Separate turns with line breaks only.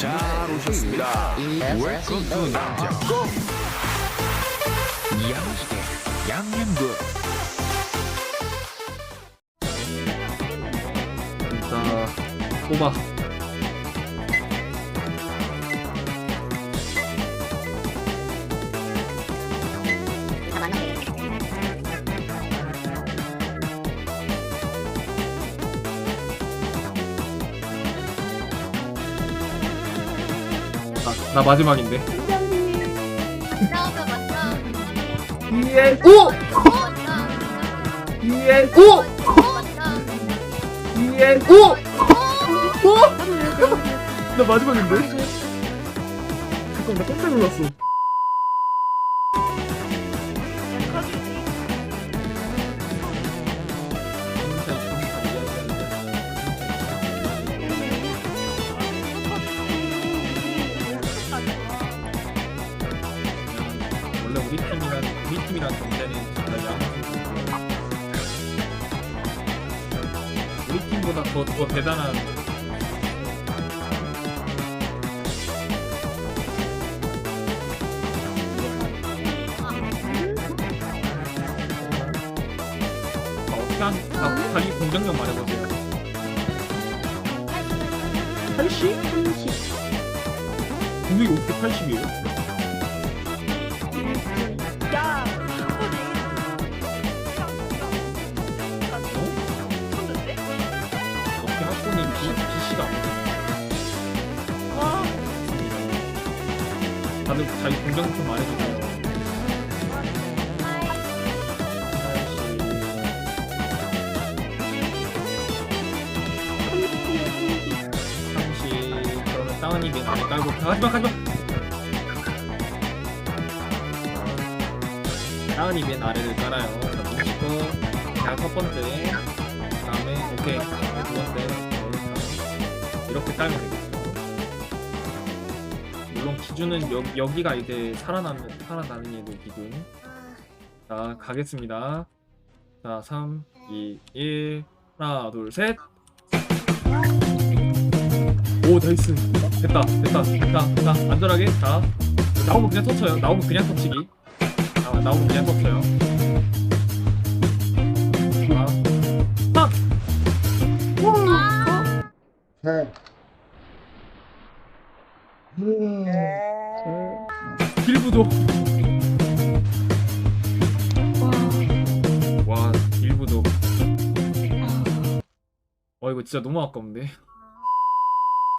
잘 오셨습니다. 웰컴 투 남자 고 양식의 양념구
자, 뽑아. 아, 나 마지막인 데.
나오면 맞다.
EN 오! EN 오! EN 오! 오! 나 마지막인데. 잠깐 나 깜짝 놀랐어. 팀이랑 경쟁은 진짜 양 우리 팀보다 더, 더 대단한 한 아, 자기 공격력 말해보세요 80? 80 공격이 어떻게 80이에요? 다들 자기 공격력 좀 말해주세요 30 그러면 다운이 맨 아래 깔고 가지마 가지마 다운이 맨 아래를 깔아요 자 뭉치고 자첫 번째 그 다음에 오케이 네, 두 번째 네, 이렇게 깔면 되겠죠 물론 기준은 여, 여기가 이제 살아나는 살아나는 얘도 기준. 자 가겠습니다. 자 3 2 1 하나 둘 셋. 오 나이스. 됐다 됐다 됐다 됐다. 안전하게. 자 나오면 그냥 터쳐요. 나오면 그냥 터치기. 아, 나오면 그냥 터쳐요. 자. 아! 길 부족 와, 길 부족 와 이거 진짜 너무 아까운데